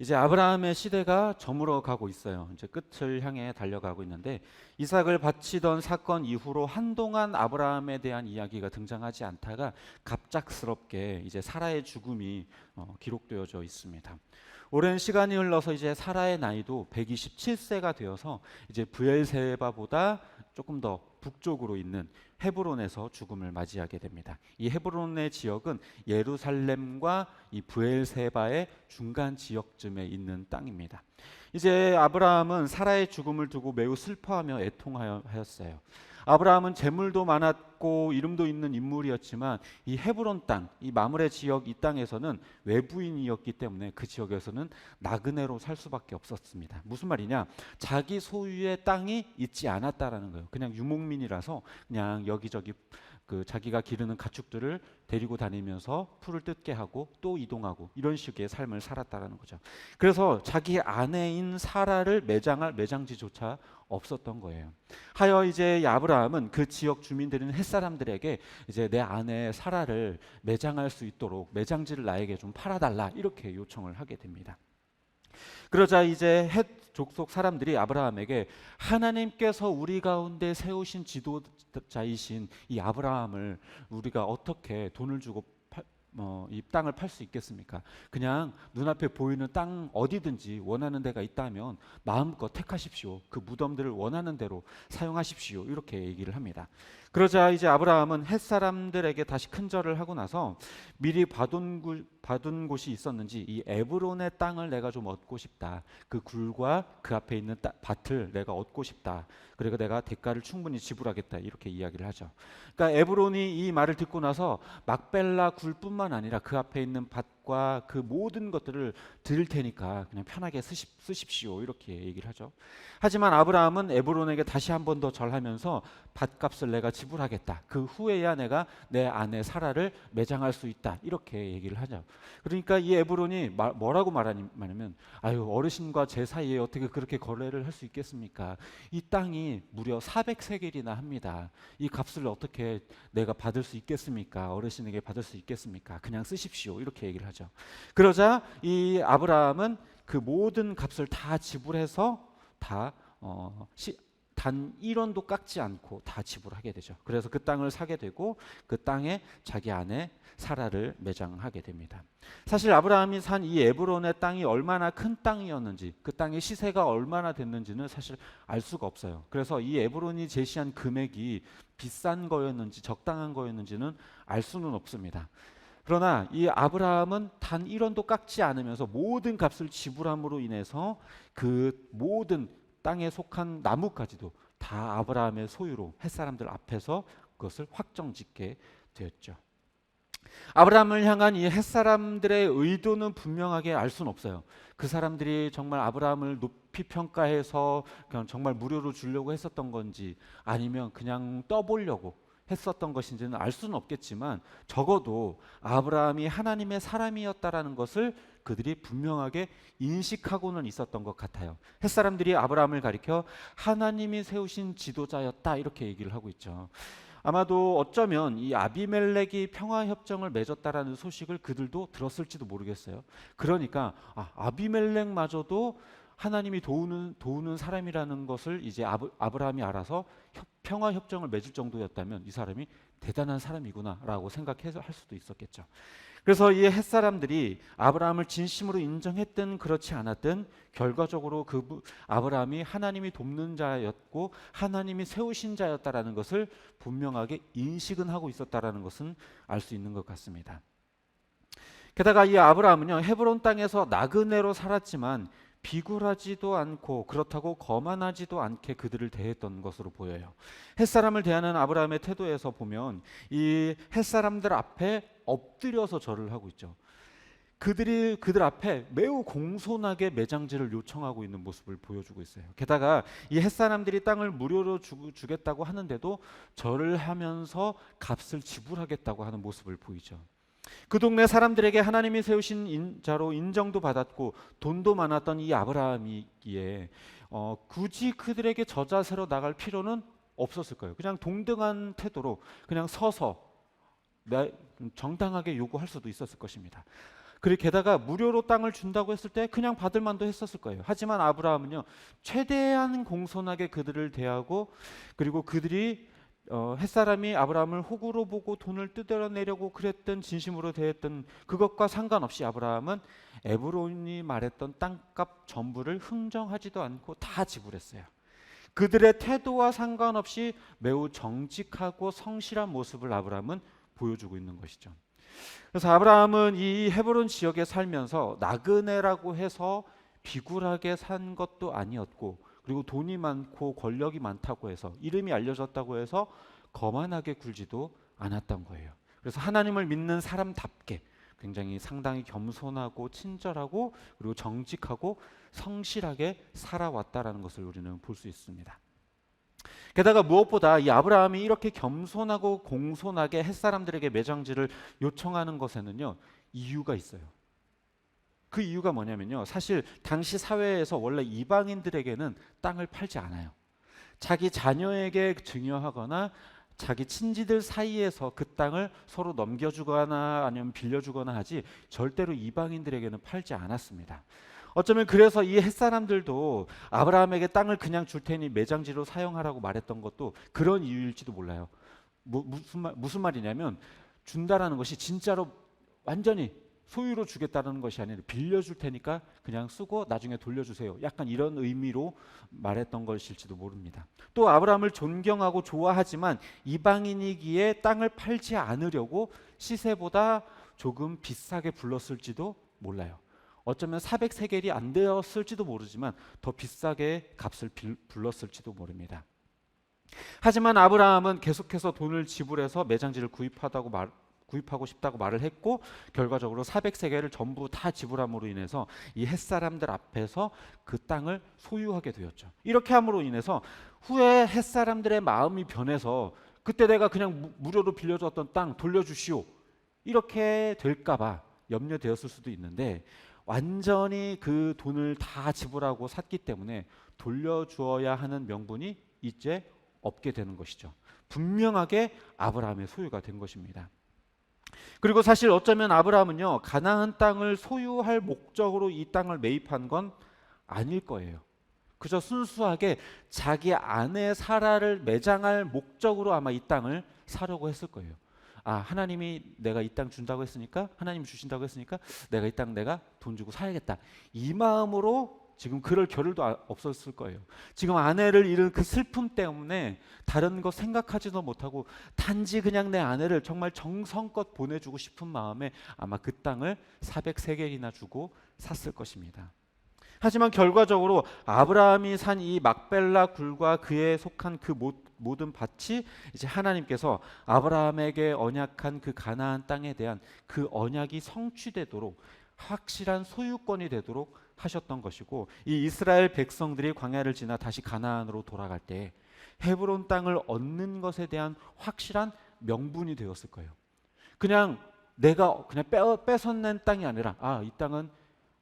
이제 아브라함의 시대가 저물어 가고 있어요. 이제 끝을 향해 달려가고 있는데 이삭을 바치던 사건 이후로 한동안 아브라함에 대한 이야기가 등장하지 않다가 갑작스럽게 이제 사라의 죽음이 어, 기록되어져 있습니다. 오랜 시간이 흘러서 이제 사라의 나이도 127세가 되어서 이제 부엘세바보다 조금 더 북쪽으로 있는 헤브론에서 죽음을 맞이하게 됩니다. 이 헤브론의 지역은 예루살렘과 이 부엘세바의 중간 지역쯤에 있는 땅입니다. 이제 아브라함은 사라의 죽음을 두고 매우 슬퍼하며 애통하였어요. 아브라함은 재물도 많았 고 이름도 있는 인물이었지만 이 헤브론 땅, 이 마므레 지역 이 땅에서는 외부인이었기 때문에 그 지역에서는 나그네로 살 수밖에 없었습니다. 무슨 말이냐? 자기 소유의 땅이 있지 않았다라는 거예요. 그냥 유목민이라서 그냥 여기저기 그 자기가 기르는 가축들을 데리고 다니면서 풀을 뜯게 하고 또 이동하고 이런 식의 삶을 살았다라는 거죠. 그래서 자기 아내인 사라를 매장할 매장지조차 없었던 거예요. 하여 이제 아브라함은 그 지역 주민들인 햇사람들에게 이제 내 아내 사라를 매장할 수 있도록 매장지를 나에게 좀 팔아달라 이렇게 요청을 하게 됩니다. 그러자 이제 헷 족속 사람들이 아브라함에게 하나님께서 우리 가운데 세우신 지도자이신 이 아브라함을 우리가 어떻게 돈을 주고 팔, 어, 이 땅을 팔 수 있겠습니까? 그냥 눈앞에 보이는 땅 어디든지 원하는 데가 있다면 마음껏 택하십시오. 그 무덤들을 원하는 대로 사용하십시오. 이렇게 얘기를 합니다. 그러자 이제 아브라함은 햇 사람들에게 다시 큰절을 하고 나서 미리 받은, 굴, 받은 곳이 있었는지 이 에브론의 땅을 내가 좀 얻고 싶다. 그 굴과 그 앞에 있는 따, 밭을 내가 얻고 싶다. 그리고 내가 대가를 충분히 지불하겠다. 이렇게 이야기를 하죠. 그러니까 에브론이 이 말을 듣고 나서 막벨라 굴뿐만 아니라 그 앞에 있는 밭 과 그 모든 것들을 드릴 테니까 그냥 편하게 쓰십, 쓰십 시오. 이렇게 얘기를 하죠. 하지만 아브라함은 에브론에게 다시 한 번 더 절하면서 밭값을 내가 지불하겠다. 그 후에야 내가 내 아내 사라를 매장할 수 있다. 이렇게 얘기를 하죠. 그러니까 이 에브론이 마, 뭐라고 말하냐면 아유 어르신과 제 사이에 어떻게 그렇게 거래를 할 수 있겠습니까? 이 땅이 무려 400세겔이나 합니다. 이 값을 어떻게 내가 받을 수 있겠습니까? 어르신에게 받을 수 있겠습니까? 그냥 쓰십시오. 이렇게 얘기를 하죠. 그러자 이 아브라함은 그 모든 값을 다 지불해서 다 어, 시, 단 1원도 깎지 않고 다 지불하게 되죠. 그래서 그 땅을 사게 되고 그 땅에 자기 아내 사라를 매장하게 됩니다. 사실 아브라함이 산 이 에브론의 땅이 얼마나 큰 땅이었는지 그 땅의 시세가 얼마나 됐는지는 사실 알 수가 없어요. 그래서 이 에브론이 제시한 금액이 비싼 거였는지 적당한 거였는지는 알 수는 없습니다. 그러나 이 아브라함은 단 1원도 깎지 않으면서 모든 값을 지불함으로 인해서 그 모든 땅에 속한 나무까지도 다 아브라함의 소유로 햇사람들 앞에서 그것을 확정짓게 되었죠. 아브라함을 향한 이 햇사람들의 의도는 분명하게 알 수는 없어요. 그 사람들이 정말 아브라함을 높이 평가해서 그냥 정말 무료로 주려고 했었던 건지 아니면 그냥 떠보려고 했었던 것인지는 알 수는 없겠지만 적어도 아브라함이 하나님의 사람이었다라는 것을 그들이 분명하게 인식하고는 있었던 것 같아요. 햇사람들이 아브라함을 가리켜 하나님이 세우신 지도자였다 이렇게 얘기를 하고 있죠. 아마도 어쩌면 이 아비멜렉이 평화 협정을 맺었다라는 소식을 그들도 들었을지도 모르겠어요. 그러니까 아, 아비멜렉마저도 하나님이 도우는 도우는 사람이라는 것을 이제 아브, 아브라함이 알아서 협, 평화 협정을 맺을 정도였다면 이 사람이 대단한 사람이구나라고 생각해서 할 수도 있었겠죠. 그래서 이 햇 사람들이 아브라함을 진심으로 인정했든 그렇지 않았든 결과적으로 그 아브라함이 하나님이 돕는 자였고 하나님이 세우신 자였다라는 것을 분명하게 인식은 하고 있었다라는 것은 알 수 있는 것 같습니다. 게다가 이 아브라함은요 헤브론 땅에서 나그네로 살았지만 비굴하지도 않고 그렇다고 거만하지도 않게 그들을 대했던 것으로 보여요. 햇사람을 대하는 아브라함의 태도에서 보면 이 햇사람들 앞에 엎드려서 절을 하고 있죠. 그들이 그들 앞에 매우 공손하게 매장지를 요청하고 있는 모습을 보여주고 있어요. 게다가 이 햇사람들이 땅을 무료로 주, 주겠다고 하는데도 절을 하면서 값을 지불하겠다고 하는 모습을 보이죠. 그 동네 사람들에게 하나님이 세우신 인 자로 인정도 받았고 돈도 많았던 이 아브라함이기에 어, 굳이 그들에게 저자세로 나갈 필요는 없었을 거예요. 그냥 동등한 태도로 그냥 서서 정당하게 요구할 수도 있었을 것입니다. 그리고 게다가 무료로 땅을 준다고 했을 때 그냥 받을 만도 했었을 거예요. 하지만 아브라함은요 최대한 공손하게 그들을 대하고 그리고 그들이 어, 햇사람이 아브라함을 호구로 보고 돈을 뜯어내려고 그랬던 진심으로 대했던 그것과 상관없이 아브라함은 에브론이 말했던 땅값 전부를 흥정하지도 않고 다 지불했어요. 그들의 태도와 상관없이 매우 정직하고 성실한 모습을 아브라함은 보여주고 있는 것이죠. 그래서 아브라함은 이 헤브론 지역에 살면서 나그네라고 해서 비굴하게 산 것도 아니었고 그리고 돈이 많고 권력이 많다고 해서 이름이 알려졌다고 해서 거만하게 굴지도 않았던 거예요. 그래서 하나님을 믿는 사람답게 굉장히 상당히 겸손하고 친절하고 그리고 정직하고 성실하게 살아왔다라는 것을 우리는 볼 수 있습니다. 게다가 무엇보다 이 아브라함이 이렇게 겸손하고 공손하게 햇사람들에게 매장지를 요청하는 것에는요 이유가 있어요. 그 이유가 뭐냐면요. 사실 당시 사회에서 원래 이방인들에게는 땅을 팔지 않아요. 자기 자녀에게 증여하거나 자기 친지들 사이에서 그 땅을 서로 넘겨주거나 아니면 빌려주거나 하지 절대로 이방인들에게는 팔지 않았습니다. 어쩌면 그래서 이 햇사람들도 아브라함에게 땅을 그냥 줄 테니 매장지로 사용하라고 말했던 것도 그런 이유일지도 몰라요. 뭐, 무슨 말, 무슨 말이냐면 준다라는 것이 진짜로 완전히 소유로 주겠다는 것이 아니라 빌려줄 테니까 그냥 쓰고 나중에 돌려주세요. 약간 이런 의미로 말했던 것일지도 모릅니다. 또 아브라함을 존경하고 좋아하지만 이방인이기에 땅을 팔지 않으려고 시세보다 조금 비싸게 불렀을지도 몰라요. 어쩌면 400세겔이 안 되었을지도 모르지만 더 비싸게 값을 불렀을지도 모릅니다. 하지만 아브라함은 계속해서 돈을 지불해서 매장지를 구입하다고 말, 구입하고 싶다고 말을 했고 결과적으로 400세겔을 전부 다 지불함으로 인해서 이 햇사람들 앞에서 그 땅을 소유하게 되었죠. 이렇게 함으로 인해서 후에 햇사람들의 마음이 변해서 그때 내가 그냥 무료로 빌려줬던 땅 돌려주시오 이렇게 될까봐 염려되었을 수도 있는데 완전히 그 돈을 다 지불하고 샀기 때문에 돌려주어야 하는 명분이 이제 없게 되는 것이죠. 분명하게 아브라함의 소유가 된 것입니다. 그리고 사실 어쩌면 아브라함은요 가나안 땅을 소유할 목적으로 이 땅을 매입한 건 아닐 거예요. 그저 순수하게 자기 아내 사라를 매장할 목적으로 아마 이 땅을 사려고 했을 거예요. 아 하나님이 내가 이 땅 준다고 했으니까 하나님 주신다고 했으니까 내가 이 땅 내가 돈 주고 사야겠다 이 마음으로 지금 그럴 겨를도 아, 없었을 거예요. 지금 아내를 잃은 그 슬픔 때문에 다른 거 생각하지도 못하고 단지 그냥 내 아내를 정말 정성껏 보내주고 싶은 마음에 아마 그 땅을 400세겔이나 주고 샀을 것입니다. 하지만 결과적으로 아브라함이 산 이 막벨라 굴과 그에 속한 그 모든 밭이 이제 하나님께서 아브라함에게 언약한 그 가나안 땅에 대한 그 언약이 성취되도록 확실한 소유권이 되도록 하셨던 것이고 이 이스라엘 백성들이 광야를 지나 다시 가나안으로 돌아갈 때 헤브론 땅을 얻는 것에 대한 확실한 명분이 되었을 거예요. 그냥 내가 그냥 빼, 뺏어낸 땅이 아니라 아, 이 땅은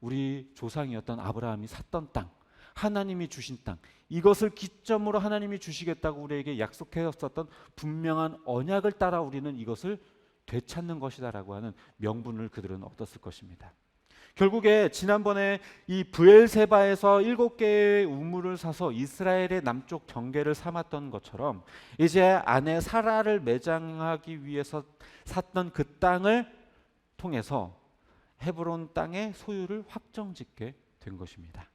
우리 조상이었던 아브라함이 샀던 땅, 하나님이 주신 땅. 이것을 기점으로 하나님이 주시겠다고 우리에게 약속하셨던 분명한 언약을 따라 우리는 이것을 되찾는 것이다라고 하는 명분을 그들은 얻었을 것입니다. 결국에 지난번에 이 부엘세바에서 일곱 개의 우물을 사서 이스라엘의 남쪽 경계를 삼았던 것처럼 이제 아내 사라를 매장하기 위해서 샀던 그 땅을 통해서 헤브론 땅의 소유를 확정짓게 된 것입니다.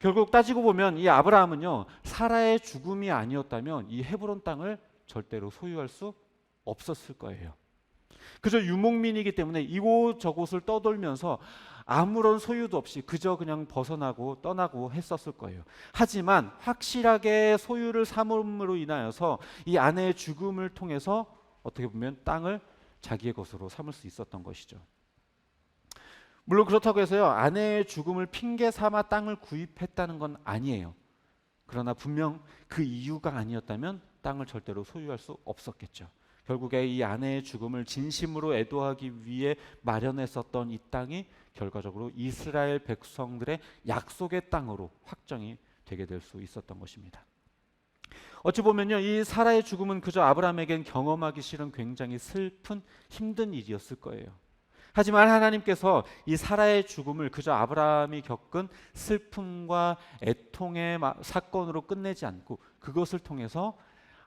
결국 따지고 보면 이 아브라함은요 사라의 죽음이 아니었다면 이 헤브론 땅을 절대로 소유할 수 없었을 거예요. 그저 유목민이기 때문에 이곳 저곳을 떠돌면서 아무런 소유도 없이 그저 그냥 벗어나고 떠나고 했었을 거예요. 하지만 확실하게 소유를 삼음으로 인하여서 이 아내의 죽음을 통해서 어떻게 보면 땅을 자기의 것으로 삼을 수 있었던 것이죠. 물론 그렇다고 해서요 아내의 죽음을 핑계 삼아 땅을 구입했다는 건 아니에요. 그러나 분명 그 이유가 아니었다면 땅을 절대로 소유할 수 없었겠죠. 결국에 이 아내의 죽음을 진심으로 애도하기 위해 마련했었던 이 땅이 결과적으로 이스라엘 백성들의 약속의 땅으로 확정이 되게 될 수 있었던 것입니다. 어찌 보면요, 이 사라의 죽음은 그저 아브라함에겐 경험하기 싫은 굉장히 슬픈 힘든 일이었을 거예요. 하지만 하나님께서 이 사라의 죽음을 그저 아브라함이 겪은 슬픔과 애통의 마- 사건으로 끝내지 않고 그것을 통해서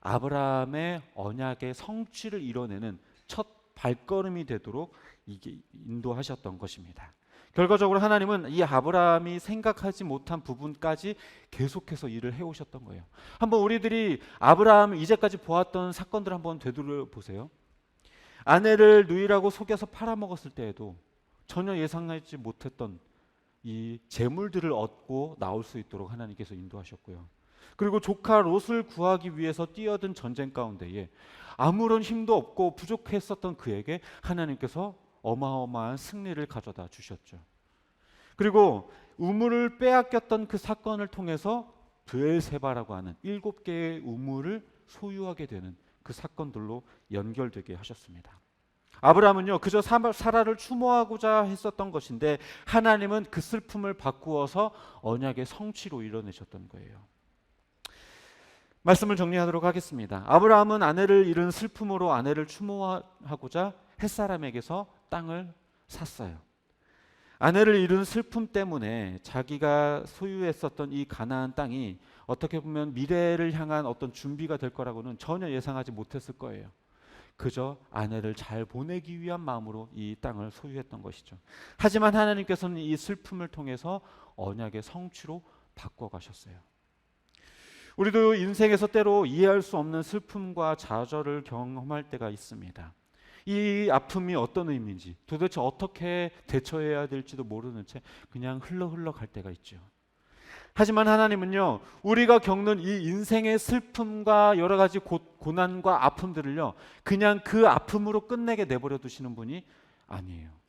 아브라함의 언약의 성취를 이뤄내는 첫 발걸음이 되도록 이게 인도하셨던 것입니다. 결과적으로 하나님은 이 아브라함이 생각하지 못한 부분까지 계속해서 일을 해오셨던 거예요. 한번 우리들이 아브라함 이제까지 보았던 사건들 한번 되돌려 보세요. 아내를 누이라고 속여서 팔아먹었을 때에도 전혀 예상하지 못했던 이 재물들을 얻고 나올 수 있도록 하나님께서 인도하셨고요. 그리고 조카 롯을 구하기 위해서 뛰어든 전쟁 가운데에 아무런 힘도 없고 부족했었던 그에게 하나님께서 어마어마한 승리를 가져다 주셨죠. 그리고 우물을 빼앗겼던 그 사건을 통해서 브엘세바라고 하는 일곱 개의 우물을 소유하게 되는 그 사건들로 연결되게 하셨습니다. 아브라함은요 그저 사- 사라를 추모하고자 했었던 것인데 하나님은 그 슬픔을 바꾸어서 언약의 성취로 이뤄내셨던 거예요. 말씀을 정리하도록 하겠습니다. 아브라함은 아내를 잃은 슬픔으로 아내를 추모하고자 햇사람에게서 땅을 샀어요. 아내를 잃은 슬픔 때문에 자기가 소유했었던 이 가나안 땅이 어떻게 보면 미래를 향한 어떤 준비가 될 거라고는 전혀 예상하지 못했을 거예요. 그저 아내를 잘 보내기 위한 마음으로 이 땅을 소유했던 것이죠. 하지만 하나님께서는 이 슬픔을 통해서 언약의 성취로 바꿔 가셨어요. 우리도 인생에서 때로 이해할 수 없는 슬픔과 좌절을 경험할 때가 있습니다. 이 아픔이 어떤 의미인지 도대체 어떻게 대처해야 될지도 모르는 채 그냥 흘러 흘러 갈 때가 있죠. 하지만 하나님은요, 우리가 겪는 이 인생의 슬픔과 여러 가지 고, 고난과 아픔들을요, 그냥 그 아픔으로 끝내게 내버려 두시는 분이 아니에요.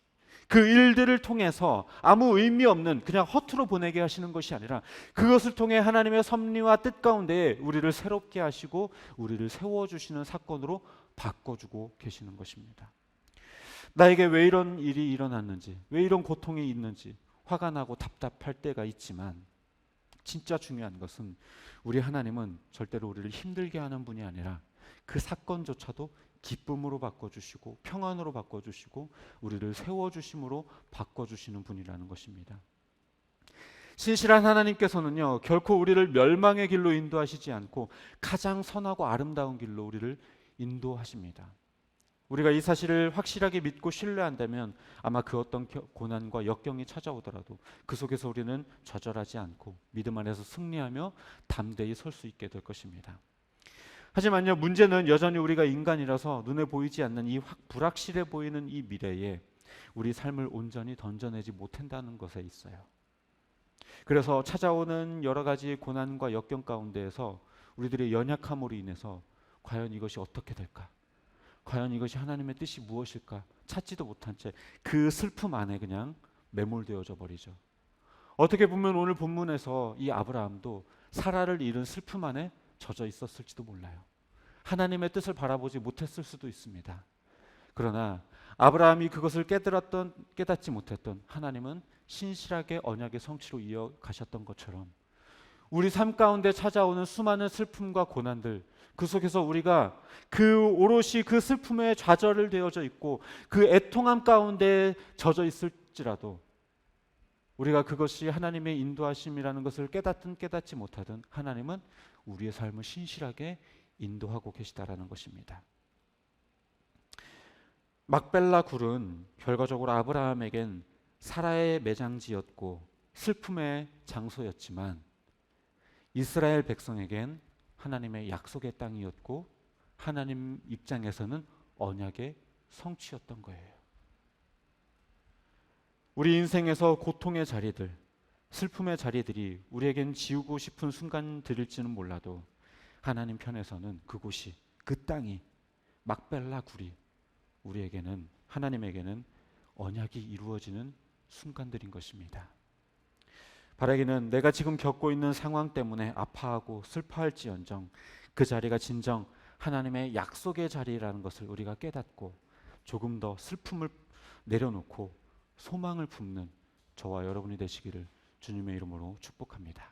그 일들을 통해서 아무 의미 없는 그냥 허투루 보내게 하시는 것이 아니라 그것을 통해 하나님의 섭리와 뜻 가운데 우리를 새롭게 하시고 우리를 세워 주시는 사건으로 바꿔 주고 계시는 것입니다. 나에게 왜 이런 일이 일어났는지, 왜 이런 고통이 있는지 화가 나고 답답할 때가 있지만 진짜 중요한 것은 우리 하나님은 절대로 우리를 힘들게 하는 분이 아니라 그 사건조차도 기쁨으로 바꿔주시고 평안으로 바꿔주시고 우리를 세워주심으로 바꿔주시는 분이라는 것입니다. 신실한 하나님께서는요 결코 우리를 멸망의 길로 인도하시지 않고 가장 선하고 아름다운 길로 우리를 인도하십니다. 우리가 이 사실을 확실하게 믿고 신뢰한다면 아마 그 어떤 겨- 고난과 역경이 찾아오더라도 그 속에서 우리는 좌절하지 않고 믿음 안에서 승리하며 담대히 설 수 있게 될 것입니다. 하지만요 문제는 여전히 우리가 인간이라서 눈에 보이지 않는 이 확 불확실해 보이는 이 미래에 우리 삶을 온전히 던져내지 못한다는 것에 있어요. 그래서 찾아오는 여러 가지 고난과 역경 가운데에서 우리들의 연약함으로 인해서 과연 이것이 어떻게 될까? 과연 이것이 하나님의 뜻이 무엇일까? 찾지도 못한 채 그 슬픔 안에 그냥 매몰되어져 버리죠. 어떻게 보면 오늘 본문에서 이 아브라함도 사라를 잃은 슬픔 안에 젖어 있었을지도 몰라요. 하나님의 뜻을 바라보지 못했을 수도 있습니다. 그러나 아브라함이 그것을 깨달았던 깨닫지 못했던 하나님은 신실하게 언약의 성취로 이어가셨던 것처럼 우리 삶 가운데 찾아오는 수많은 슬픔과 고난들 그 속에서 우리가 그 오롯이 그 슬픔에 좌절을 되어져 있고 그 애통함 가운데 젖어 있을지라도 우리가 그것이 하나님의 인도하심이라는 것을 깨닫든 깨닫지 못하든 하나님은 우리의 삶을 신실하게 인도하고 계시다라는 것입니다. 막벨라 굴은 결과적으로 아브라함에겐 사라의 매장지였고 슬픔의 장소였지만 이스라엘 백성에겐 하나님의 약속의 땅이었고 하나님 입장에서는 언약의 성취였던 거예요. 우리 인생에서 고통의 자리들, 슬픔의 자리들이 우리에겐 지우고 싶은 순간들일지는 몰라도 하나님 편에서는 그곳이 그 땅이 막벨라 굴이 우리에게는 하나님에게는 언약이 이루어지는 순간들인 것입니다. 바라기는 내가 지금 겪고 있는 상황 때문에 아파하고 슬퍼할지언정 그 자리가 진정 하나님의 약속의 자리라는 것을 우리가 깨닫고 조금 더 슬픔을 내려놓고 소망을 품는 저와 여러분이 되시기를 주님의 이름으로 축복합니다.